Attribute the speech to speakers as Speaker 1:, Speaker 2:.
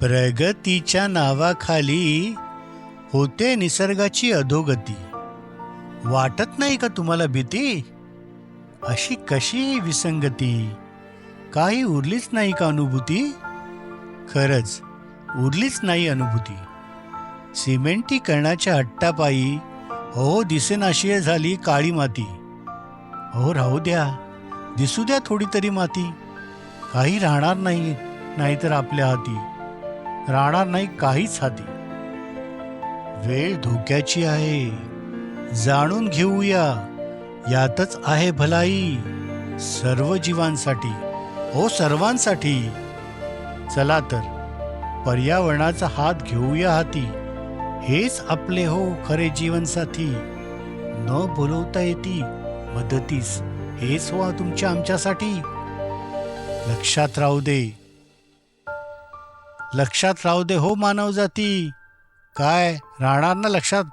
Speaker 1: प्रगतीच्या नावाखाली होते निसर्गाची अधोगती. वाटत नाही का तुम्हाला भीती? अशी कशी विसंगती? काही उरलीच नाही का अनुभूती? खरंच उरलीच नाही अनुभूती. सिमेंटीकरणाच्या हट्टापायी हो दिसेनाशी झाली काळी माती. हो राहू द्या दिसू द्या थोडी तरी माती. काही राहणार नाही नाहीतर आपल्या हाती. राहणार नाही काहीच हाती. वेळ धोक्याची आहे. जाणून घेऊया. यातच आहे भलाई सर्व जीवांसाठी. हो सर्वांसाठी. चला तर पर्यावरणाचा हात घेऊया हाती. हेच आपले हो खरे जीवनसाथी. न बोलवता येती मदतीस. हेच हो तुमच्या आमच्यासाठी. लक्षात राहू दे. लक्षात राहू दे हो मानवजाती. काय? राहणार ना लक्षात?